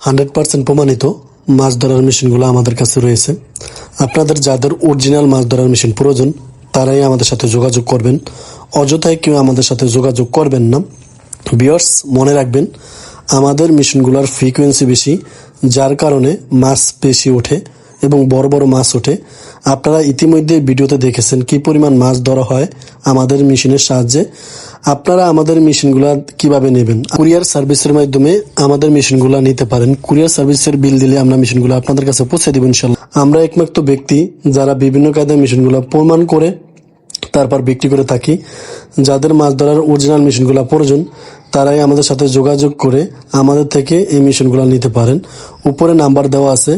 Hundred percent প্রমাণিত মাছ ধরার মেশিনগুলো আমাদের কাছে রয়েছে। আপনাদের যাদের অরিজিনাল মাছ ধরার মেশিন প্রয়োজন তারাই আমাদের সাথে যোগাযোগ করবেন। অযথায় কেউ আমাদের সাথে যোগাযোগ করবেন না। বিয়ার্স মনে রাখবেন, আমাদের মেশিনগুলোর ফ্রিকোয়েন্সি বেশি, যার কারণে মাছ বেশি ওঠে এবং বড় বড় মাছ ওঠে। আপনারা ইতিমধ্যে ভিডিওতে দেখেছেন কি পরিমাণ মাছ ধরা হয় আমাদের মেশিনের সাহায্যে। আপনারা আমাদের মেশিনগুলো কীভাবে নেবেন? কুরিয়ার সার্ভিসের মাধ্যমে আমাদের মেশিনগুলো নিতে পারেন। কুরিয়ার সার্ভিসের বিল দিলে আমরা মেশিনগুলো আপনাদের কাছে পৌঁছে দেবো ইনশাল্লাহ। আমরা একমাত্র ব্যক্তি যারা বিভিন্ন কায়দায় মেশিনগুলো প্রমাণ করে, তারপর বিক্রি করে থাকি। যাদের মাছ ধরার অরিজিনাল মেশিনগুলো প্রয়োজন, তারাই আমাদের সাথে যোগাযোগ করে আমাদের থেকে এই মেশিনগুলো নিতে পারেন। উপরে নাম্বার দেওয়া আছে।